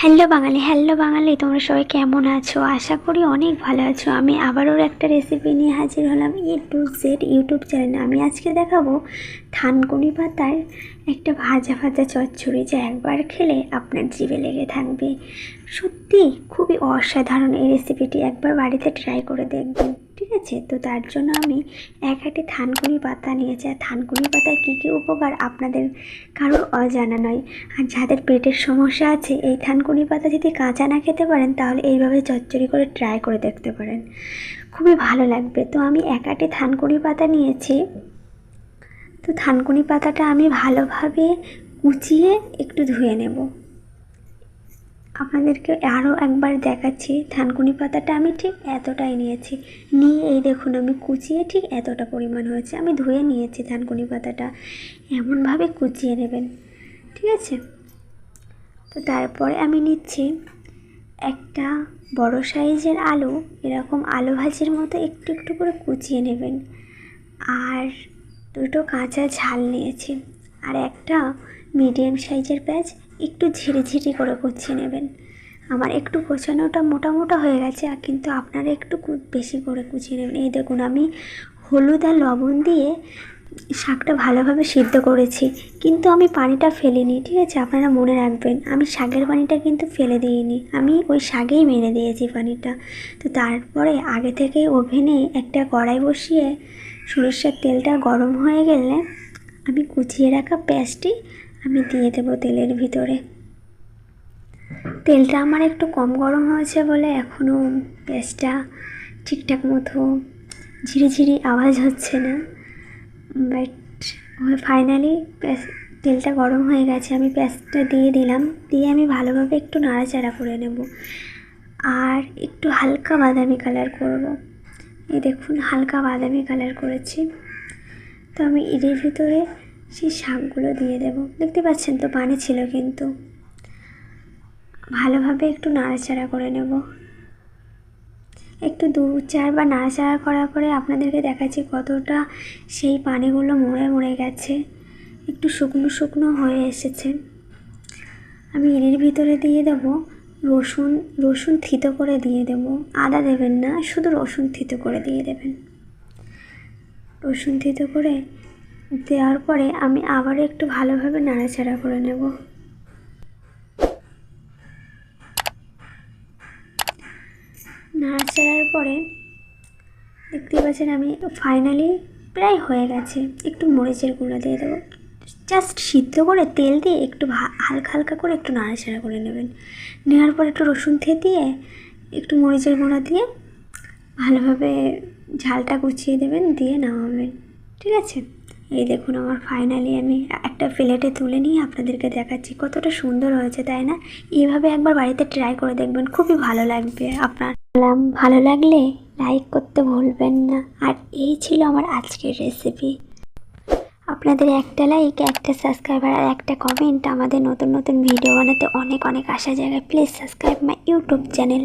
Hello বাঙালি hello বাঙালি, তোমরা সবাই কেমন আছো? আশা করি অনেক ভালো আছো। আমি আবারও একটা রেসিপি নিয়ে হাজির হলাম এ টু জেড ইউটিউব চ্যানেলে আমি আজকে দেখাবো থানকুনি পাতার একটা ভাজা ভাজা চচ্চড়ি যা একবার খেলে আপনার জিভে লেগে থাকবে। সত্যি খুবই অসাধারণ এই রেসিপিটি একবার বাড়িতে ট্রাই করে দেখবেন। ঠিক আছে? তো তার জন্য আমি এক একটি থানকুনি পাতা নিয়েছি আর থানকুনি পাতায় কী কী উপকার আপনাদের কারোর অজানা নয়। আর যাদের পেটের সমস্যা আছে, এই থানকুনি পাতা যদি কাঁচা না খেতে পারেন, তাহলে এইভাবে চচ্চড়ি করে ট্রাই করে দেখতে পারেন। খুবই ভালো লাগবে। তো আমি এক আটি থানকুনি পাতা নিয়েছি। তো থানকুনি পাতাটা আমি ভালোভাবে কুচিয়ে একটু ধুয়ে নেব। আপনাদেরকে আরও একবার দেখাচ্ছি থানকুনি পাতাটা আমি ঠিক এতটাই নিয়েছি। নিয়ে এই দেখুন, আমি কুচিয়ে ঠিক এতটা পরিমাণ হয়েছে। আমি ধুয়ে নিয়েছি থানকুনি পাতাটা। এমনভাবে কুচিয়ে নেবেন, ঠিক আছে? তো তারপরে আমি নিচ্ছি একটা বড় সাইজের আলু, এরকম আলু ভাজির মতো একটু একটু করে কুচিয়ে নেবেন। আর দুটো কাঁচা ঝাল নিয়েছি। আর একটা মিডিয়াম সাইজের পেঁয়াজ একটু ঝিরি ঝিরি করে কুচিয়ে নেবেন। আমার একটু কোচানোটা মোটা মোটা হয়ে গেছে, আর কিন্তু আপনারা একটু বেশি করে কুচিয়ে নেবেন। এই দেখুন, আমি হলুদ আর লবণ দিয়ে শাকটা ভালোভাবে সিদ্ধ করেছি, কিন্তু আমি পানিটা ফেলিনি, ঠিক আছে? আপনারা মনে রাখবেন, আমি শাকের পানিটা কিন্তু ফেলে দিইনি। আমি ওই শাকেই মেরে দিয়েছি পানিটা। তো তারপরে আগে থেকে ওভেনে একটা কড়াই বসিয়ে সরষের তেলটা গরম হয়ে গেলে আমি কুচিয়ে রাখা পেঁয়াজটি আমি দিয়ে দেবো তেলের ভিতরে। তেলটা আমার একটু কম গরম হয়েছে বলে এখনও পেঁয়াজটা ঠিকঠাক মতো ঝিরিঝিরি আওয়াজ হচ্ছে না। বাট ফাইনালি তেলটা গরম হয়ে গেছে, আমি পেঁয়াজটা দিয়ে দিলাম। দিয়ে আমি ভালোভাবে একটু নাড়াচাড়া করে নেব। আর একটু হালকা বাদামি কালার করব। এই দেখুন, হালকা বাদামি কালার করেছি। তো আমি এর ভিতরে সেই শাকগুলো দিয়ে দেব। দেখতে পাচ্ছেন তো, পানি ছিল কিন্তু। ভালোভাবে একটু নাড়াচাড়া করে নেব। একটু দু চারবার নাড়াচাড়া করার পরে আপনাদেরকে দেখাচ্ছি কতটা সেই পানিগুলো মরে মরে গেছে। একটু শুকনো শুকনো হয়ে এসেছে। আমি এর ভিতরে দিয়ে দেব। রসুন রসুন থিতো করে দিয়ে দেব। আদা দেবেন না, শুধু রসুন থিতো করে দিয়ে দেবেন। রসুন থিতো করে, দেওয়ার পরে আমি আবার একটু ভালোভাবে নাড়াচাড়া করে নেব। নাড়াচাড়ার পরে দেখতে পাচ্ছেন আমি ফাইনালি প্রায় হয়ে গেছে। একটু মরিচের গুঁড়ো দিয়ে দেবো। জাস্ট সিদ্ধ করে তেল দিয়ে একটু হালকা হালকা করে একটু নাড়াচাড়া করে নেবেন। নেওয়ার পর একটু রসুন থেয়ে দিয়ে একটু মরিচের গুঁড়ো দিয়ে ভালোভাবে ঝালটা গুছিয়ে দেবেন, দিয়ে নামাবেন। ঠিক আছে? এই দেখুন আমার ফাইনালি আমি একটা প্লেটে তুলে নিয়ে আপনাদেরকে দেখাচ্ছি, কতটা সুন্দর হয়েছে, তাই না? এইভাবে একবার বাড়িতে ট্রাই করে দেখবেন, খুবই ভালো লাগবে আপনার। ভালো লাগলে লাইক করতে ভুলবেন না। আর এই ছিল আমার আজকের রেসিপি আপনাদের একটা লাইক একটা সাবস্ক্রাইবার আর একটা কমেন্ট আমাদের নতুন নতুন ভিডিও বানাতে অনেক অনেক আশা জায়গায় please subscribe my YouTube channel